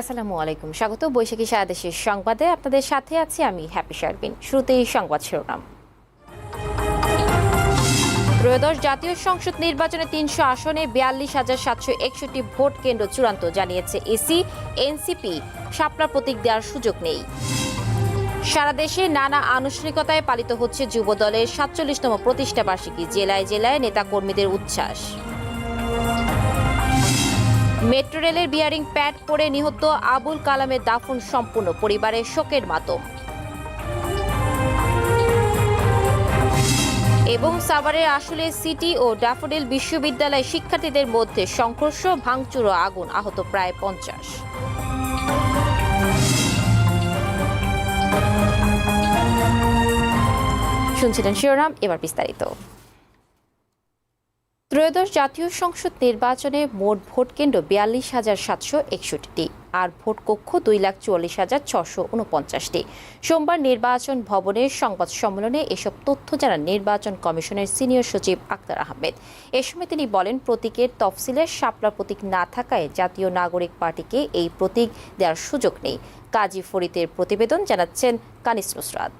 আসসালামু আলাইকুম। স্বাগত বৈশাখী সারা দেশের সংবাদে। আপনাদের সাথে আছি আমি হ্যাপি শারবিন শুরুতেই সংবাদ শিরোনাম। ত্রয়োদশ জাতীয় সংসদ নির্বাচনে তিনশো আসনে বিয়াল্লিশ হাজার সাতশো একষট্টি ভোট কেন্দ্র চূড়ান্ত জানিয়েছে এসি, এনসিপি। শাপলা প্রতীক দেওয়ার সুযোগ নেই। সারা দেশে নানা আনুষ্ঠানিকতায় পালিত হচ্ছে যুব দলের সাতচল্লিশতম প্রতিষ্ঠা বার্ষিকী জেলায় জেলায় নেতাকর্মীদের উচ্ছ্বাস। মেট্রো রেলের বিয়ারিং প্যাড পরে নিহত আবুল কালামের দাফন সম্পূর্ণ পরিবারের শোকের মাতম এবং সাভারের আসলে সিটি ও ড্যাফোডিল বিশ্ববিদ্যালয় শিক্ষার্থীদের মধ্যে সংঘর্ষ, ভাঙচুর ও আগুন আহত প্রায় পঞ্চাশ। শুনছিলেন শিরোনাম, এবার বিস্তারিত। ত্রয়োদশ জাতীয় সংসদ নির্বাচনে মোট ভোট কেন্দ্র বিয়াল্লিশ হাজার সাতশো একষট্টিটি আর ভোট কক্ষ দুই লাখ চুয়াল্লিশ হাজার ছশো উনপঞ্চাশটি। সোমবার নির্বাচন ভবনের সংবাদ সম্মেলনে এসব তথ্য জানান নির্বাচন কমিশনের সিনিয়র সচিব আক্তার আহমেদ। এ সময় তিনি বলেন, প্রতীকের তফসিলের শাপলা প্রতীক না থাকায় জাতীয় নাগরিক পার্টিকে এই প্রতীক দেওয়ার সুযোগ নেই। কাজী ফরিদের প্রতিবেদন জানাচ্ছেন কানিস নুসরাত।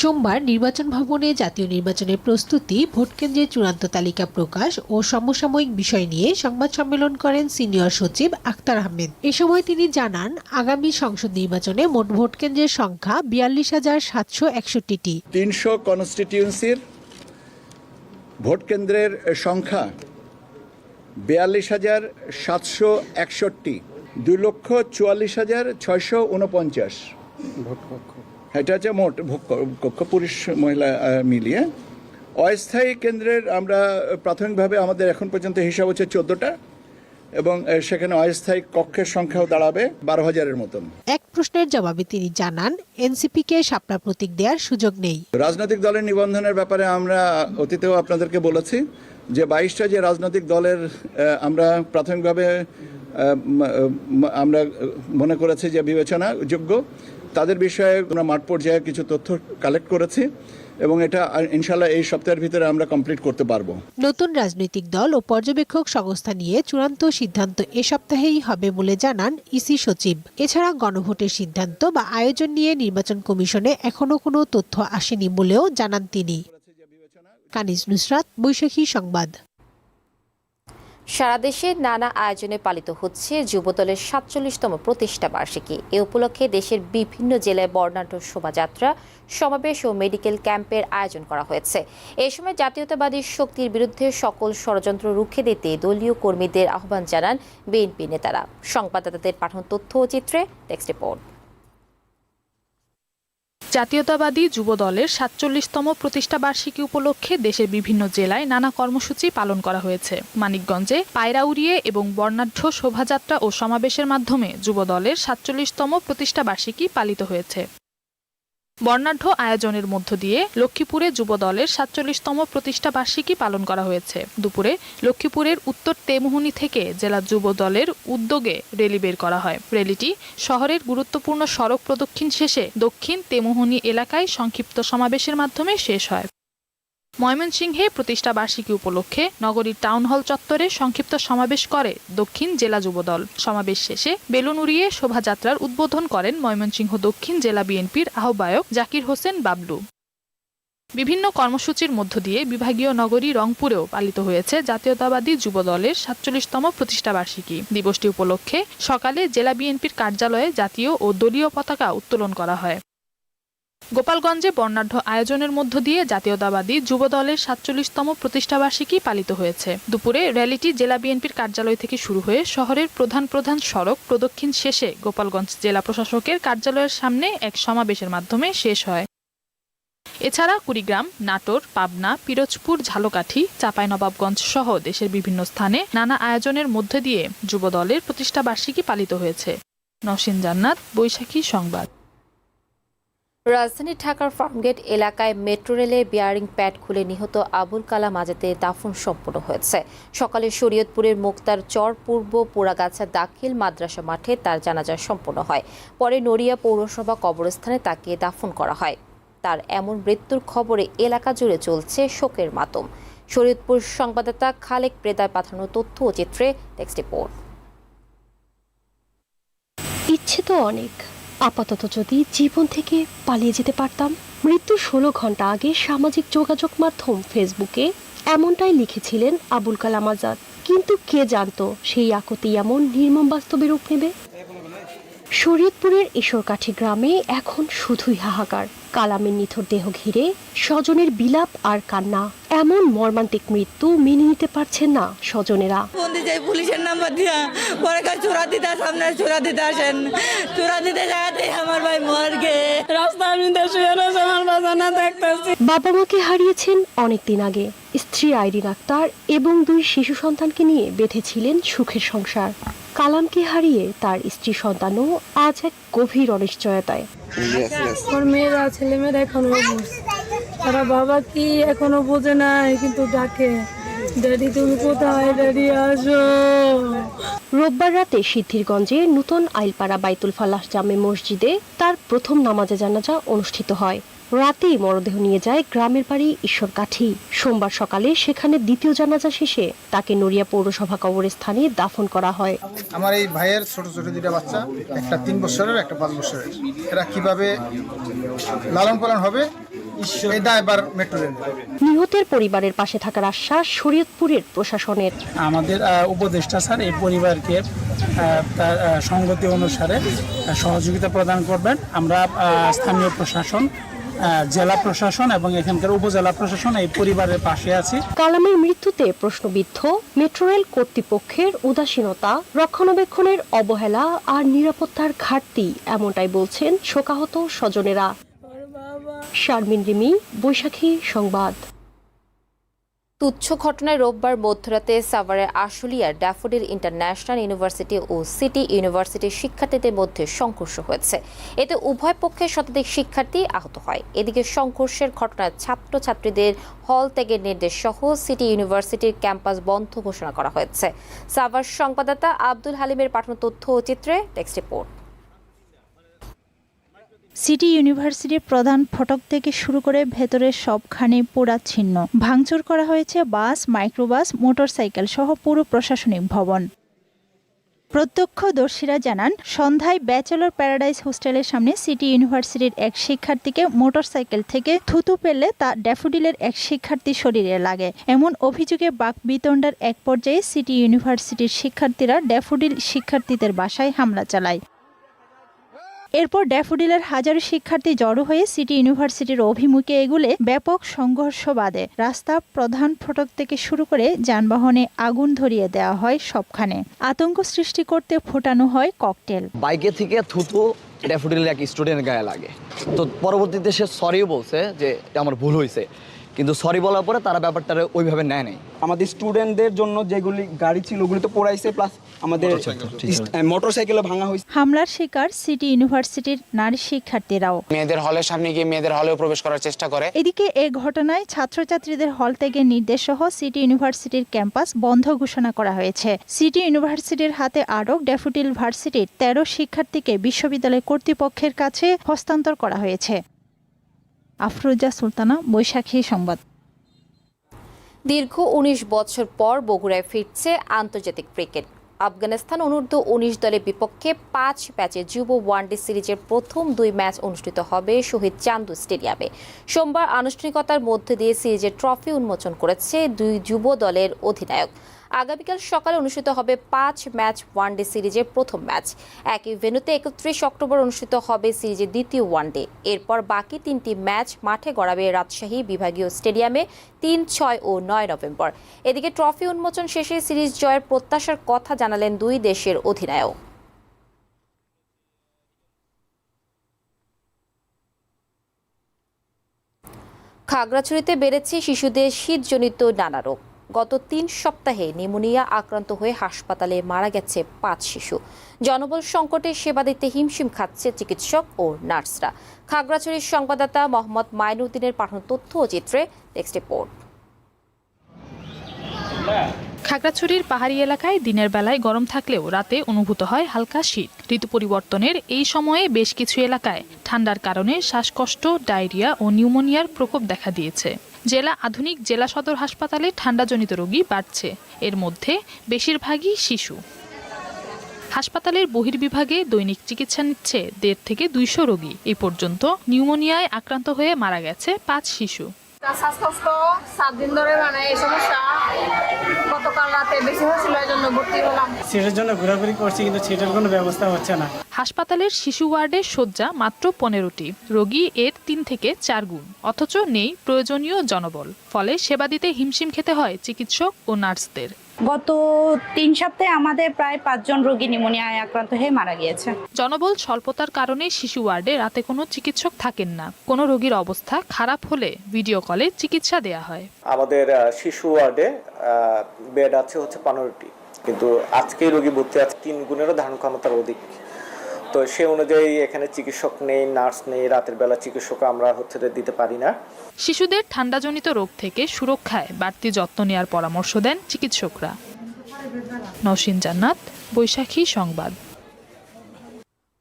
সোমবার নির্বাচন ভবনে জাতীয় নির্বাচনের প্রস্তুতি ভোটকেন্দ্রের চূড়ান্ত তালিকা প্রকাশ ও সমসাময়িক বিষয় নিয়ে সংবাদ সম্মেলন করেন সিনিয়র সচিব আক্তার আহমেদ। এ সময় তিনি জানান আগামী সংসদ নির্বাচনে মোট ভোটকেন্দ্রের সংখ্যা বিয়াল্লিশ হাজার সাতশো একষট্টিটি। তিনশো কনস্টিটিউন্সির ভোটকেন্দ্রের সংখ্যা বিয়াল্লিশ হাজার সাতশো একষট্টি দুই লক্ষ চুয়াল্লিশ হাজার ছয়শো উনপঞ্চাশ এটা হচ্ছে মোট কক্ষ পুরুষ মহিলা মিলিয়ে অস্থায়ী কেন্দ্রের আমরা প্রাথমিকভাবে আমাদের এখন পর্যন্ত হিসাব হচ্ছে চোদ্দোটা এবং সেখানে অস্থায়ী কক্ষের সংখ্যাও দাঁড়াবে বারো হাজারের মতন। এক প্রশ্নের জবাবে তিনি জানান এনসিপিকে শাপলা প্রতীক দেওয়ার সুযোগ নেই। রাজনৈতিক দলের নিবন্ধনের ব্যাপারে আমরা অতীতেও আপনাদেরকে বলেছি যে বাইশটা যে রাজনৈতিক দলের আমরা প্রাথমিকভাবে আমরা মনে করেছি যে বিবেচনা যোগ্য তাদের বিষয়ে আমরা মাঠ পর্যায়ে কিছু তথ্য কালেক্ট করেছি এবং এটা ইনশাল্লাহ এই সপ্তাহের ভিতরে আমরা কমপ্লিট করতে পারব। নতুন রাজনৈতিক দল ও পর্যবেক্ষক সংস্থা নিয়ে চূড়ান্ত সিদ্ধান্ত এ সপ্তাহেই হবে বলে জানান ইসি সচিব। এছাড়া গণভোটের সিদ্ধান্ত বা আয়োজন নিয়ে নির্বাচন কমিশনে এখনও কোনো তথ্য আসেনি বলেও জানান তিনি। কানিজ নুসরাত, বৈশাখী সংবাদ। সারা দেশে নানা আয়োজনে পালিত হচ্ছে যুবদলের সাতচল্লিশতম প্রতিষ্ঠা বার্ষিকী। এ উপলক্ষে দেশের বিভিন্ন জেলায় বর্ণাঢ্য শোভাযাত্রা, সমাবেশ ও মেডিকেল ক্যাম্পের আয়োজন করা হয়েছে। এ সময় জাতীয়তাবাদী শক্তির বিরুদ্ধে সকল ষড়যন্ত্র রুখে দিতে দলীয় কর্মীদের আহ্বান জানান বিএনপি নেতারা। সংবাদদাতাদের পাঠানো তথ্য ও চিত্রে টেক্সট রিপোর্ট। জাতীয়তাবাদী যুব দলের সাতচল্লিশতম প্রতিষ্ঠা বার্ষিকী উপলক্ষে দেশের বিভিন্ন জেলায় নানা কর্মসূচি পালন করা হয়েছে। মানিকগঞ্জে পায়রা উড়িয়ে এবং বর্ণাঢ্য শোভাযাত্রা ও সমাবেশের মাধ্যমে যুব দলের সাতচল্লিশতম প্রতিষ্ঠা বার্ষিকী পালিত হয়েছে। বর্ণাঢ্য আয়োজনের মধ্য দিয়ে লক্ষ্মীপুরে যুব দলের সাতচল্লিশতম প্রতিষ্ঠা বার্ষিকী পালন করা হয়েছে। দুপুরে লক্ষ্মীপুরের উত্তর তেমুহুনি থেকে জেলা যুব দলের উদ্যোগে রেলি বের করা হয়। রেলিটি শহরের গুরুত্বপূর্ণ সড়ক প্রদক্ষিণ শেষে দক্ষিণ তেমুহুনি এলাকায় সংক্ষিপ্ত সমাবেশের মাধ্যমে শেষ হয়। ময়মনসিংহে প্রতিষ্ঠা বার্ষিকী উপলক্ষে নগরীর টাউন হল চত্বরে সংক্ষিপ্ত সমাবেশ করে দক্ষিণ জেলা যুবদল। সমাবেশ শেষে বেলুন উড়িয়ে শোভাযাত্রার উদ্বোধন করেন ময়মনসিংহ দক্ষিণ জেলা বিএনপির আহ্বায়ক জাকির হোসেন বাবলু। বিভিন্ন কর্মসূচির মধ্য দিয়ে বিভাগীয় নগরী রংপুরেও পালিত হয়েছে জাতীয়তাবাদী যুব দলের সাতচল্লিশতম প্রতিষ্ঠা বার্ষিকী। দিবসটি উপলক্ষে সকালে জেলা বিএনপির কার্যালয়ে জাতীয় ও দলীয় পতাকা উত্তোলন করা হয়। গোপালগঞ্জে বর্ণাঢ্য আয়োজনের মধ্য দিয়ে জাতীয়তাবাদী যুব দলের সাতচল্লিশতম প্রতিষ্ঠাবার্ষিকী পালিত হয়েছে। দুপুরে র্যালিটি জেলা বিএনপির কার্যালয় থেকে শুরু হয়ে শহরের প্রধান প্রধান সড়ক প্রদক্ষিণ শেষে গোপালগঞ্জ জেলা প্রশাসকের কার্যালয়ের সামনে এক সমাবেশের মাধ্যমে শেষ হয়। এছাড়া কুড়িগ্রাম, নাটোর, পাবনা, পিরোজপুর, ঝালকাঠি, চাঁপাইনবাবগঞ্জ সহ দেশের বিভিন্ন স্থানে নানা আয়োজনের মধ্য দিয়ে যুব দলের প্রতিষ্ঠাবার্ষিকী পালিত হয়েছে। নসীন জান্নাত, বৈশাখী সংবাদ। রাজধানী ঢাকার ফার্মগেট এলাকায় মেট্রো রেলে বিয়ারিং প্যাড খুলে নিহত আবুল কালাম আজাতে দাফন সম্পন্ন হয়েছে। সকালে শরীয়তপুরের মুক্তার চর পূর্ব পোড়াগাছা দাখিল মাদ্রাসা মাঠে তার জানাজা সম্পন্ন হয়। পরে নড়িয়া পৌরসভা কবরস্থানে তাকে দাফন করা হয়। তার এমন মৃত্যুর খবরে এলাকা জুড়ে চলছে শোকের মাতম। শরীয়তপুর সংবাদদাতা খালেক প্রেদার পাঠানো তথ্য ও চিত্রে টেক্সট রিপোর্ট। ইচ্ছে তো অনেক। আপাতত যদি জীবন থেকে পালিয়ে যেতে পারতাম মৃত্যু ষোলো ঘণ্টা আগে সামাজিক যোগাযোগ মাধ্যম ফেসবুকে এমনটাই লিখেছিলেন আবুল কালাম আজাদ। কিন্তু কে জানতো সেই আকতি এমন নির্মম বাস্তবে রূপ নেবে? শরীয়তপুরের ঈশ্বরকাঠি গ্রামে এখন শুধুই হাহাকার। কালামের নিথর দেহ ঘিরে স্বজনের বিলাপ আর কান্না এমন মর্মান্তিক মৃত্যু মেনে নিতে পারছেন না স্বজনেরা। পুলিশের নাম্বার দিয়া। পরে কাজ চোরা দিতে সামনে চোরা দিতে আসেন। চোরা দিতে যাতে আমার ভাই মরগে রাস্তা আমি শুয়ে রয়েছে আমার বাজানা দেখতেছি। বাবা মাকে হারিয়েছেন অনেকদিন আগে। স্ত্রী আইরিন আক্তার এবং দুই শিশু সন্তানকে নিয়ে বেঁধেছিলেন সুখের সংসার। কালামকে হারিয়ে তার স্ত্রী সন্তানও আজ এক গভীর অনিশ্চয়তায়। ওর মেয়েরা ছেলে মেয়েরা এখনও বুঝছে তারা বাবা কি এখনও বোঝে নাই কিন্তু ডাকে ড্যাডি তুমি কোথায়? ড্যাডি আসো। রোববার রাতে সিদ্ধিরগঞ্জে নূতন আইলপাড়া বাইতুল ফালাহ জামে মসজিদে তার প্রথম নামাজে জানাজা অনুষ্ঠিত হয়। রাতেই মরদেহ নিয়ে যায় গ্রামের বাড়ি ঈশ্বরকাঠি সোমবার সকালে সেখানে দ্বিতীয় জানাজা শেষে তাকে নড়িয়া পৌরসভা কবরস্থানে দাফন করা হয়। আমার এই ভাইয়ের ছোট ছোট দুইটা বাচ্চা একটা তিন বছরের একটা পাঁচ বছরের। এরা কীভাবে লালন পালন হবে নিহতের পরিবারের পাশে থাকার আশ্বাস শরীয়তপুরের প্রশাসনের। আমাদের উপদেষ্টা স্যার এই পরিবারকে তার আহ, সঙ্গতি অনুসারে সহযোগিতা প্রদান করবেন। আমরা স্থানীয় প্রশাসন জেলা প্রশাসন এবং এখানকার উপজেলা প্রশাসন এই পরিবারের পাশে আছে। কালামের মৃত্যুতে প্রশ্নবিদ্ধ মেট্রো রেল কর্তৃপক্ষের উদাসীনতা রক্ষণাবেক্ষণের অবহেলা আর নিরাপত্তার ঘাটতি এমনটাই বলছেন শোকাহত স্বজনেরা। শারমিন রিমি, বৈশাখী সংবাদ। তুচ্ছ ঘটনায় রোববার মধ্যরাতে সাভারের আশুলিয়ার ড্যাফোডিল ইন্টারন্যাশনাল ইউনিভার্সিটি ও সিটি ইউনিভার্সিটির শিক্ষার্থীদের মধ্যে সংঘর্ষ হয়েছে। এতে উভয় পক্ষের শতাধিক শিক্ষার্থী আহত হয়। এদিকে সংঘর্ষের ঘটনায় ছাত্রছাত্রীদের হল ত্যাগের নির্দেশ সহ সিটি ইউনিভার্সিটির ক্যাম্পাস বন্ধ ঘোষণা করা হয়েছে। সাভার সংবাদদাতা আব্দুল হালিমের পাঠানো তথ্য ও চিত্রে টেক্সট রিপোর্ট। সিটি ইউনিভার্সিটির প্রধান ফটক থেকে শুরু করে ভেতরের সবখানে পোড়াচ্ছিন্ন ভাঙচুর করা হয়েছে বাস, মাইক্রোবাস, মোটরসাইকেল সহ পুরো প্রশাসনিক ভবন। প্রত্যক্ষদর্শীরা জানান, সন্ধ্যায় ব্যাচেলর প্যারাডাইস হোস্টেলের সামনে সিটি ইউনিভার্সিটির এক শিক্ষার্থীকে মোটরসাইকেল থেকে থুতু পেলে তা ড্যাফোডিলের এক শিক্ষার্থী শরীরে লাগে। এমন অভিযোগে বাক বিতণ্ডার এক পর্যায়ে সিটি ইউনিভার্সিটির শিক্ষার্থীরা ড্যাফোডিল শিক্ষার্থীদের বাসায় হামলা চালায়। এরপর ড্যাফোডিলের হাজারো শিক্ষার্থী জড়ো হয়ে সিটি ইউনিভার্সিটির অভিমুখে এগুলে ব্যাপক সংঘর্ষ বাদে রাস্তা প্রধান ফটক থেকে শুরু করে যানবাহনে আগুন ধরিয়ে দেওয়া হয় সবখানে। আতঙ্ক সৃষ্টি করতে ফোটানো হয় ককটেল। বাইকে থেকে থুতু ড্যাফোডিলের এক স্টুডেন্টের গায়ে লাগে। তো পরবর্তীতে সে সরিও বলছে যে, আমার ভুল হয়েছে কিন্তু সরি বলার পরে তারা ব্যাপারটা ওইভাবে নেয় নাই। আমাদের স্টুডেন্টদের জন্য যেগুলি গাড়ি ছিল ওগুলি তো পোড়াইছে প্লাস আমাদের মোটরসাইকেলও ভাঙা হয়েছে। হামলার শিকার সিটি ইউনিভার্সিটির নারী শিক্ষার্থীরাও। মেয়েদের হলের সামনে গিয়ে মেয়েদের হলেও প্রবেশ করার চেষ্টা করে। এদিকে এ ঘটনায় ছাত্রছাত্রীদের হল ত্যাগের নির্দেশ সহ সিটি ইউনিভার্সিটির ক্যাম্পাস বন্ধ ঘোষণা করা হয়েছে। সিটি ইউনিভার্সিটির হাতে আটক ড্যাফোডিল ভার্সিটির তেরো শিক্ষার্থীকে বিশ্ববিদ্যালয় কর্তৃপক্ষের কাছে হস্তান্তর করা হয়েছে। আফরোজা সুলতানা বৈশাখী সংবাদ। দীর্ঘ উনিশ বছর পর বগুড়ায় ফিরছে আন্তর্জাতিক ক্রিকেট। আফগানিস্তান অনূর্ধ্ব উনিশ দলের বিপক্ষে পাঁচ ম্যাচে যুব ওয়ানডে সিরিজের প্রথম দুই ম্যাচ অনুষ্ঠিত হবে শহীদ চান্দু স্টেডিয়ামে। সোমবার আনুষ্ঠানিকতার মধ্যে দিয়ে সিরিজের ট্রফি উন্মোচন করেছে দুই যুব দলের অধিনায়ক। আগামীকাল সকালে অনুষ্ঠিত হবে পাঁচ ম্যাচ ওয়ানডে সিরিজের প্রথম ম্যাচ। একই ভেন্যুতে একত্রিশ অক্টোবর অনুষ্ঠিত হবে সিরিজের দ্বিতীয় ওয়ানডে। এরপর বাকি তিনটি ম্যাচ মাঠে গড়াবে রাজশাহী বিভাগীয় স্টেডিয়ামে তিন, ছয় ও নয় নভেম্বর। এদিকে ট্রফি উন্মোচন শেষে সিরিজ জয়ের প্রত্যাশার কথা জানালেন দুই দেশের অধিনায়ক। খাগড়াছড়িতে বেড়েছে শিশুদের শীতজনিত নানা রোগ। গত তিন সপ্তাহে নিউমোনিয়া আক্রান্ত হয়ে হাসপাতালে মারা গেছে পাঁচ শিশু। জনবল সংকটে সেবা দিতে হিমশিম খাচ্ছে চিকিৎসক ও নার্সরা। খাগড়াছড়ির সংবাদদাতা মোহাম্মদ মাইনুদ্দিনের পাঠানো তথ্য ও চিত্রে টেক্সট রিপোর্ট। খাগড়াছড়ির পাহাড়ি এলাকায় দিনের বেলায় গরম থাকলেও রাতে অনুভূত হয় হালকা শীত। ঋতু পরিবর্তনের এই সময়ে বেশ কিছু এলাকায় ঠান্ডার কারণে শ্বাসকষ্ট, ডায়রিয়া ও নিউমোনিয়ার প্রকোপ দেখা দিয়েছে। জেলা আধুনিক জেলা সদর হাসপাতালে ঠান্ডাজনিত রোগী বাড়ছে। এর মধ্যে বেশিরভাগই শিশু। হাসপাতালের বহির্বিভাগে দৈনিক চিকিৎসা নিচ্ছে দেড় থেকে দুইশো রোগী। এ পর্যন্ত নিউমোনিয়ায় আক্রান্ত হয়ে মারা গেছে পাঁচ শিশু। শ্বাসকষ্ট সাত দিন ধরে মানে এই সমস্যা। গতকাল রাতে বেশি হয়েছিল এই জন্য ভর্তি হলাম। সিটের জন্য ঘোরাঘুরি করছি কিন্তু সিটের কোনো ব্যবস্থা হচ্ছে না। হাসপাতালের শিশু ওয়ার্ডের শয্যা মাত্র পনেরোটি। রোগী এর তিন থেকে চার গুণ। অথচ নেই প্রয়োজনীয় জনবল। ফলে সেবা দিতে হিমশিম খেতে হয় চিকিৎসক ও নার্সদের। গত তিন সপ্তাহে আমাদের প্রায় পাঁচজন রোগী নিমোনিয়ায় আক্রান্ত হয়ে মারা গিয়েছে। জনবল স্বল্পতার কারণে শিশু ওয়ার্ডে রাতে কোনো চিকিৎসক থাকেন না। কোনো রোগীর অবস্থা খারাপ হলে ভিডিও কলে চিকিৎসা দেয়া হয়। আমাদের আহ, শিশু ওয়ার্ডে বেড আছে হচ্ছে পনেরোটি। কিন্তু আজকেই রোগী ভর্তি আছে তিন গুণেরও ধারণ ক্ষমতার অধিক। তো সে অনুযায়ী এখানে চিকিৎসক নেই নার্স নেই রাতের বেলা চিকিৎসক আমরা হচ্ছে দিতে পারি না। শিশুদের ঠান্ডাজনিত রোগ থেকে সুরক্ষায় বাড়তি যত্ন নেওয়ার পরামর্শ দেন চিকিৎসকরা। নওশিন জান্নাত বৈশাখী সংবাদ।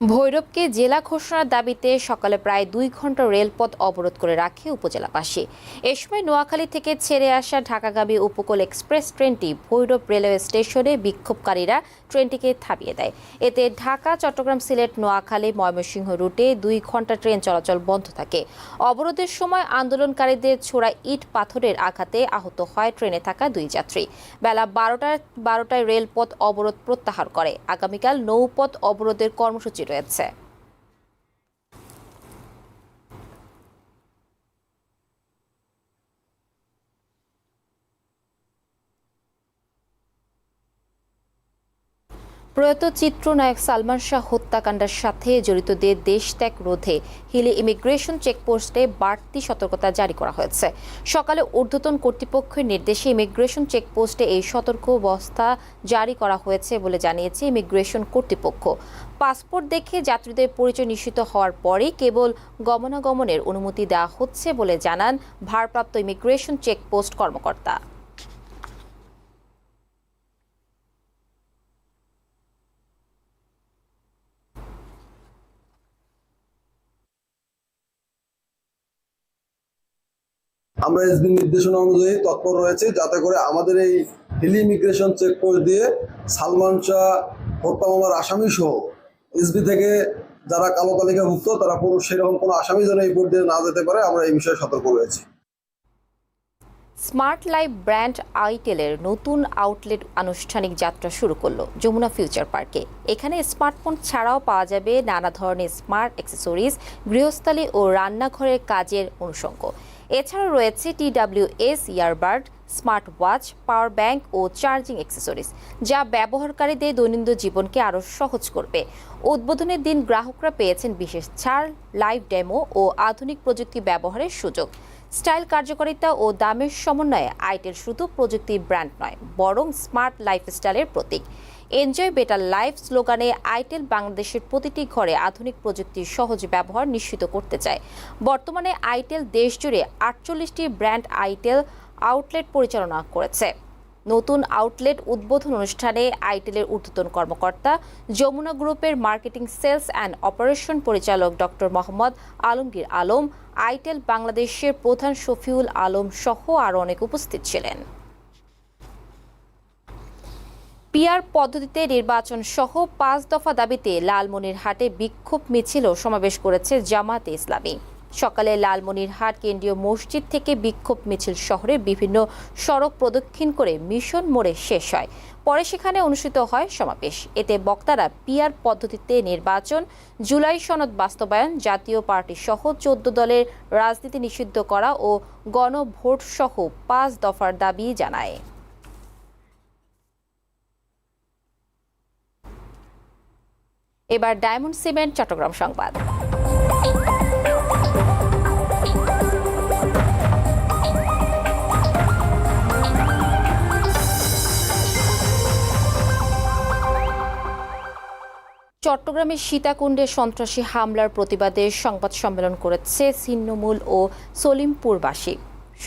ভৈরবকে জেলা ঘোষণার দাবিতে সকালে প্রায় দুই ঘণ্টা রেলপথ অবরোধ করে রাখে উপজেলাবাসী। এ সময় নোয়াখালী থেকে ছেড়ে আসা ঢাকাগামী উপকূল এক্সপ্রেস ট্রেনটি ভৈরব রেলওয়ে স্টেশনে বিক্ষোভকারীরা ট্রেনটিকে থামিয়ে দেয়। এতে ঢাকা, চট্টগ্রাম, সিলেট, নোয়াখালী, ময়মনসিংহ রুটে দুই ঘণ্টা ট্রেন চলাচল বন্ধ থাকে। অবরোধের সময় আন্দোলনকারীদের ছোড়া ইট পাথরের আঘাতে আহত হয় ট্রেনে থাকা দুই যাত্রী। বেলা বারোটার বারোটায় রেলপথ অবরোধ প্রত্যাহার করে। আগামীকাল নৌপথ অবরোধের কর্মসূচি রয়েছে। প্রয়াত চিত্রনায়ক সালমান শাহ হত্যাকাণ্ডের সাথে জড়িতদের দেশ ত্যাগ রোধে হিলি ইমিগ্রেশন চেকপোস্টে বাড়তি সতর্কতা জারি করা হয়েছে। সকালে ঊর্ধ্বতন কর্তৃপক্ষের নির্দেশে ইমিগ্রেশন চেকপোস্টে এই সতর্ক অবস্থা জারি করা হয়েছে বলে জানিয়েছে ইমিগ্রেশন কর্তৃপক্ষ। পাসপোর্ট দেখে যাত্রীদের পরিচয় নিশ্চিত হওয়ার পরেই কেবল গমনাগমনের অনুমতি দেওয়া হচ্ছে বলে জানান ভারপ্রাপ্ত ইমিগ্রেশন চেকপোস্ট কর্মকর্তা। আমরা এসবি নির্দেশনা অনুযায়ী তৎপর রয়েছে যাতে করে আমাদের এই হিলি ইমিগ্রেশন চেকপোস্ট দিয়ে সালমান শাহ, হত্যা মামলার আসামি সহ এসবি থেকে যারা কালো তালিকাভুক্ত, তারা কোনো সেরকম কোনো আসামি যেন এই দিয়ে না যেতে পারে, আমরা এই বিষয়ে সতর্ক রয়েছি। স্মার্ট লাইফ ব্র্যান্ড আইটেলের নতুন আউটলেট আনুষ্ঠানিক যাত্রা শুরু করল যমুনা ফিউচার পার্কে এখানে স্মার্টফোন ছাড়াও পাওয়া যাবে নানা ধরনের স্মার্ট অ্যাক্সেসরিজ গৃহস্থালী ও রান্নাঘরের কাজের অনুষঙ্গ। এছাড়াও রয়েছে TWS earbud smart watch power bank ও চার্জিং অ্যাক্সেসরিজ, যা ব্যবহারকারীদের দৈনন্দিন জীবনকে আরও সহজ করবে। উদ্বোধনের দিন গ্রাহকরা পেয়েছেন বিশেষ ছাড়, লাইভ ডেমো ও আধুনিক প্রযুক্তি ব্যবহারের সুযোগ। স্টাইল কার্যকারিতা ও দামের সমন্বয়ে আইটেল শুধু প্রযুক্তি ব্র্যান্ড নয়, বরং স্মার্ট লাইফস্টাইলের প্রতীক। এনজয় বেটার লাইফ স্লোগানে আইটেল বাংলাদেশের প্রতিটি ঘরে আধুনিক প্রযুক্তির সহজ ব্যবহার নিশ্চিত করতে চায়। বর্তমানে আইটেল দেশজুড়ে আটচল্লিশটি ব্র্যান্ড আইটেল আউটলেট পরিচালনা করেছে। নতুন আউটলেট উদ্বোধন অনুষ্ঠানে আইটেলের ঊর্ধ্বতন কর্মকর্তা, যমুনা গ্রুপের মার্কেটিং, সেলস অ্যান্ড অপারেশন পরিচালক ডক্টর মোহাম্মদ আলমগীর আলম, আইটেল বাংলাদেশের প্রধান শফিউল আলম সহ আরও অনেক উপস্থিত ছিলেন। পিআর পদ্ধতিতে নির্বাচন সহ পাঁচ দফা দাবিতে লালমনিরহাটে বিক্ষোভ মিছিল সমাবেশ করেছে জামাতে ইসলামী। সকালে লালমনিরহাট কেন্দ্রীয় মসজিদ থেকে বিক্ষোভ মিছিল শহরের বিভিন্ন সড়ক প্রদক্ষিণ করে মিশন মোড়ে শেষ হয়। পরে সেখানে অনুষ্ঠিত হয় সমাবেশ। এতে বক্তারা পিয়ার পদ্ধতিতে নির্বাচন, জুলাই সনদ বাস্তবায়ন, জাতীয় পার্টি সহ চোদ্দ দলের রাজনীতি নিষিদ্ধ করা ও গণভোট সহ পাঁচ দফার দাবি জানায়। এবার ডায়মন্ড সিমেন্ট, চট্টগ্রাম সংবাদ। চট্টগ্রামের সীতাকুণ্ডে সন্ত্রাসী হামলার প্রতিবাদে সংবাদ সম্মেলন করেছে ছিন্নমূল ও সলিমপুরবাসী।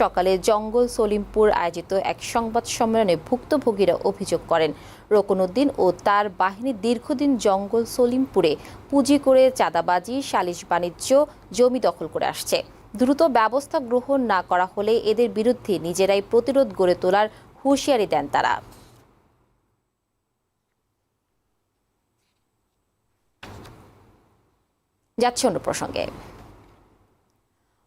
সকালে জঙ্গল সলিমপুর আয়োজিত এক সংবাদ সম্মেলনে ভুক্তভোগীরা অভিযোগ করেন রোকনউদ্দিন ও তার বাহিনী দীর্ঘদিন জঙ্গল সলিমপুরে পুঁজি করে চাঁদাবাজি, সালিশ বাণিজ্য, জমি দখল করে আসছে। দ্রুত ব্যবস্থা গ্রহণ না করা হলে এদের বিরুদ্ধে নিজেরাই প্রতিরোধ গড়ে তোলার হুঁশিয়ারি দেন তারা। যাচ্ছে অন্য প্রসঙ্গে।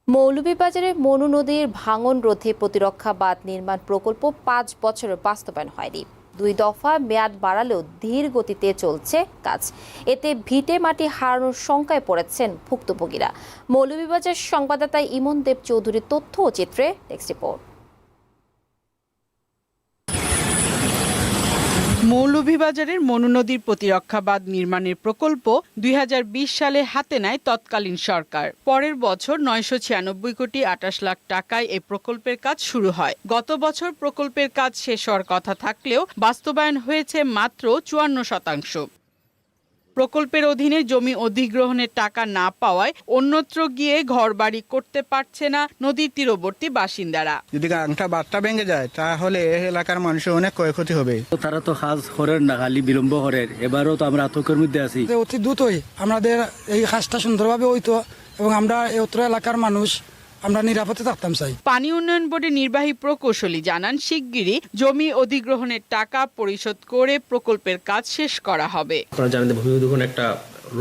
মৌলভীবাজারের মনু নদীর ভাঙন রোধে প্রতিরক্ষা বাঁধ নির্মাণ প্রকল্প পাঁচ বছরের বাস্তবায়ন হয়নি। দুই দফা মেয়াদ বাড়ালেও ধীর গতিতে চলছে কাজ। এতে ভিটে মাটি হারানোর শঙ্কায় পড়েছেন ভুক্তভোগীরা। মৌলভীবাজার সংবাদদাতা ইমন দেব চৌধুরীর তথ্য ও চিত্রে নেক্সট রিপোর্ট। মৌলভীবাজারের মনু নদীর প্রতিরক্ষা বাঁধ নির্মাণের প্রকল্প দুই হাজার বিশ সালে হাতে নেয় তৎকালীন সরকার। পরের বছর নয়শো ছিয়ানব্বই কোটি আটাশ লাখ টাকায় এই প্রকল্পের কাজ শুরু হয়। গত বছর প্রকল্পের কাজ শেষ হওয়ার কথা থাকলেও বাস্তবায়ন হয়েছে মাত্র চুয়ান্ন শতাংশ। প্রকল্পের অধীনে জমি অধিগ্রহণের টাকা না পাওয়ায় অন্যত্র গিয়ে ঘরবাড়ি করতে পারছে না নদীর তীরবর্তী বাসিন্দারা। যদি গাংটা বাদটা ভেঙে যায় তাহলে এলাকার মানুষের অনেক ক্ষয়ক্ষতি হবে। তারা তো কাজ করেন না খালি বিলম্ব করেন এবারও তো আমরা আতঙ্কের মধ্যে আছি। অতি দ্রুতই আমাদের এই কাজটা সুন্দরভাবে হইতো এবং আমরা এই উত্তর এলাকার মানুষ আমরা নিরাপদে থাকতাম চাই পানি উন্নয়ন বোর্ডের নির্বাহী প্রকৌশলী জানান শিগগিরই জমি অধিগ্রহণের টাকা পরিশোধ করে প্রকল্পের কাজ শেষ করা হবে। আপনারা জানেন ভূমি অধিগ্রহণ একটা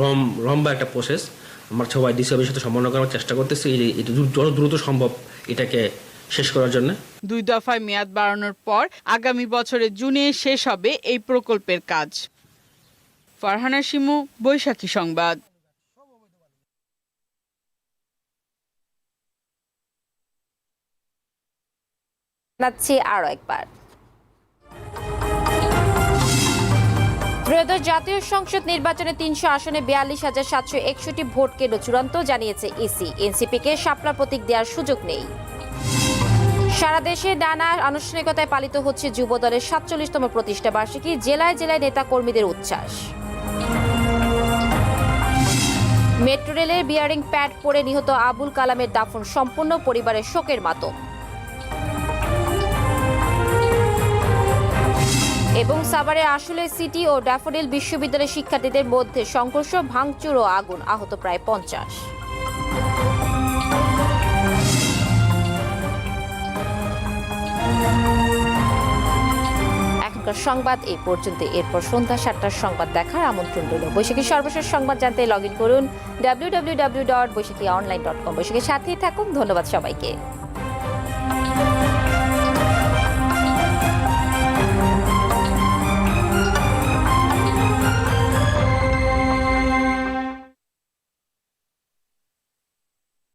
লম লম্বা একটা প্রসেস আমরা সবাই ডিসি অফিসের সাথে সমন্বয় করার চেষ্টা করতেছি যত দ্রুত সম্ভব এটাকে শেষ করার জন্য। দুই দফায় মেয়াদ বাড়ানোর পর আগামী বছরের জুনে শেষ হবে এই প্রকল্পের কাজ। ফারহানা শিমু বৈশাখী সংবাদ। জানাচ্ছি আরও একবার। ত্রয়োদশ জাতীয় সংসদ নির্বাচনে তিনশো আসনে বিয়াল্লিশ হাজার সাতশো একষট্টি ভোট কেন্দ্র চূড়ান্ত জানিয়েছে ইসি। এনসিপিকে শাপলা প্রতীক দেওয়ার সুযোগ নেই। সারা দেশে নানা আনুষ্ঠানিকতায় পালিত হচ্ছে যুব দলের সাতচল্লিশতম প্রতিষ্ঠা বার্ষিকী, জেলায় জেলায় নেতা কর্মীদের উচ্ছ্বাস। মেট্রো রেলের বিয়ারিং প্যাড পরে নিহত আবুল কালামের দাফন সম্পূর্ণ পরিবারের শোকের মাতম। এবং সাভারে আসলে সিটি ও ড্যাফোডিল বিশ্ববিদ্যালয়ের শিক্ষার্থীদের মধ্যে সংঘর্ষ, ভাঙচুর ও আগুন আহত প্রায় পঞ্চাশ। এখনকার সংবাদ এই পর্যন্ত। এরপর সন্ধ্যা সাতটার সংবাদ দেখার আমন্ত্রণ রইল। বৈশাখী সর্বশেষ সংবাদ জানতে লগ ইন করুন W W W dot Baishakhi online dot com বৈশাখীর সাথেই থাকুন। ধন্যবাদ সবাইকে।